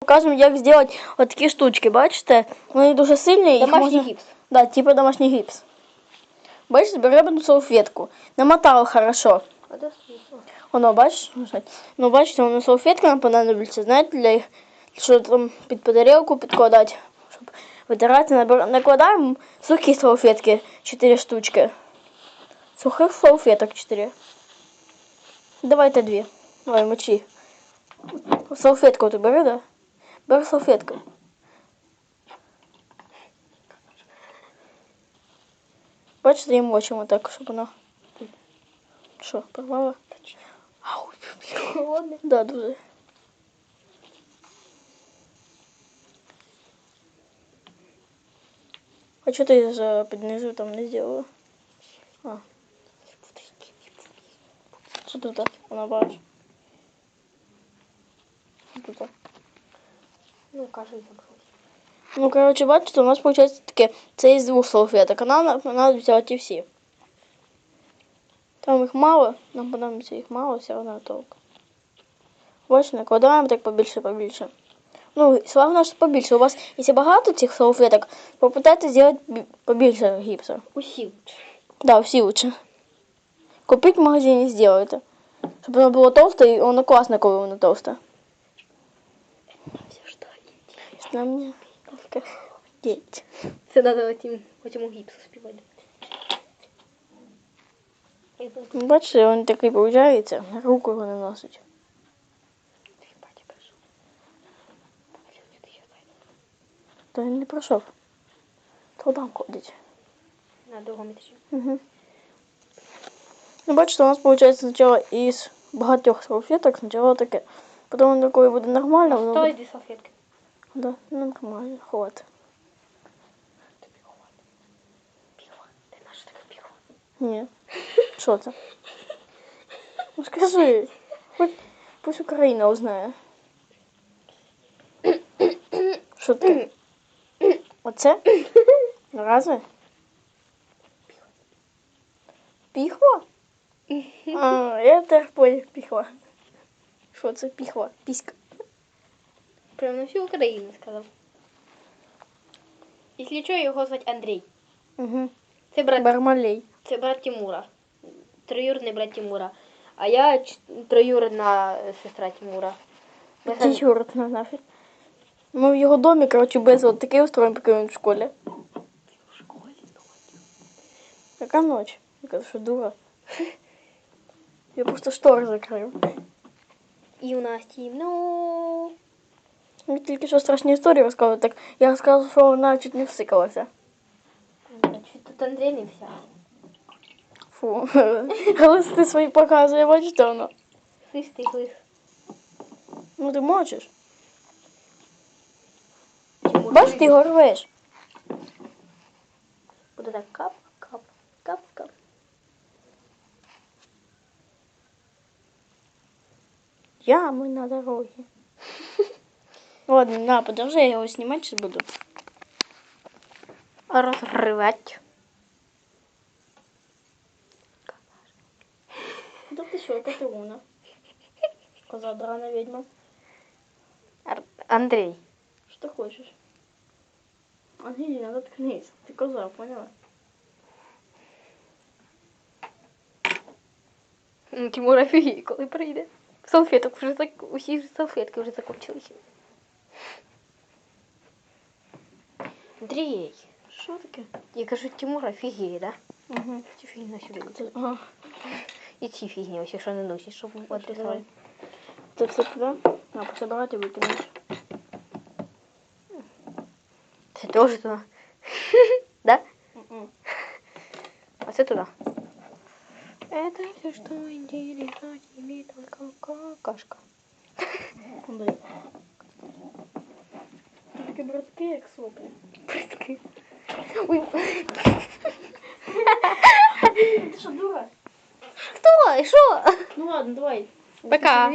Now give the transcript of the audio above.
Покажемо, як зробити отакі штучки, бачите? Вони дуже сильні. їх Домашній можна... гіпс. Да, типа домашній гіпс. Бачите, беремо одну салфетку. Намотали хорошо. Воно, бачиш? Ну, бачите, воно салфетка нам понадобиться, знаєте, для що там під тарілку підкладати, щоб витирати. Набер- Накладаємо сухі салфетки, 4 штучки. Сухих салфеток 4. Давайте дві. Давай, мочи. Салфетку ти бери, да? Бери салфетку. Бачите, і мочимо так, щоб воно. Що, порвало? Ау, Холодне. Да, дуже. А что ты за під низу там не сделала? А. Що тут? Вона бачиш? Ну, кажи. Ну, короче, бачите, у нас получается таке, це із двох салфеток, а нам треба взяти всі. Там їх мало, нам понадобиться їх мало, все одно толк. Бачите, накладаємо так побільше, побільше. Ну, славно, що побільше. У вас, якщо багато цих салфеток, попитайтесь зробити бі- побільше гіпса. Усі. Да, всі лучше. Купіть в магазині, сделайте. Щоб воно було толсте, і воно класно, коли воно толсте. На мені тільки діть. Це треба цим, цьому гіпсу співати. Бачите, він такий виходить, на руку його не носить. Твій батя прийшов. Все, ти ще зайде. То він не пройшов. То там ходить. На другому етажі. Угу. Ну, бачите, у нас виходить спочатку із багатьох салфеток, спочатку таке. Потім воно коли буде нормально, воно Хто буде... йде салфетки? Да, ну, нормально, хватить. Тобі хватить. Піва. Ти наша така піва. Ні. Що це? Ну скажи. Хоч пусть Україна узнає. Що ти? Оце? Разве? Піхва? А, я теж поняв піхва. Що це піхва? Піська. Прям на всю Україну сказав. Якщо що, його звати Андрій. Угу. Це брат, Бармалей. це брат Тимура. Троюрний брат Тимура. А я троюрна е, сестра Тимура. Ми Який сам- юрт на нафіг. Ми в його домі, коротше, без от такий устроїмо, поки він в школі. Яка ночь? Я кажу, що дура. Я просто штори закрив. І у нас темно. Мені тільки що страшні історії розказували, так я розказав, що вона чуть не всикалася. Чуть тут Андрій не взяв. Фу. Глисти свої показує, бачите воно. Хистий глис. Ну ти мочиш. Бачиш, ти його рвеш. Буде так кап, кап, кап, кап. Ями на дорогі. Ладно, на, подожди, я його знімати ще буду. Розривать. Да ти що, Катерина? Коза драна ведьма. Ар- Андрій. Что ты хочешь? Ангелина, заткнись. Ты коза, поняла? М, Тимур офігіє, коли прийде. Салфеток вже так, усі ж салфетки вже закончилися. Андрій, Що таке? я кажу, Тимур офігіє, да? Угу. Ці фігня сюди. Це, ага. І ці фігні, ось якщо не носиш, щоб Давай. адресувати. Це все туди? На, пособирати і викинеш. Це теж туди. Да? Мгм. А це туди. Это все, что интересно тебе только какашка. Андрій. Ти такі братки, як Соплі. Ой, Ты что, дура? Что? Що? Ну ладно, давай. Пока.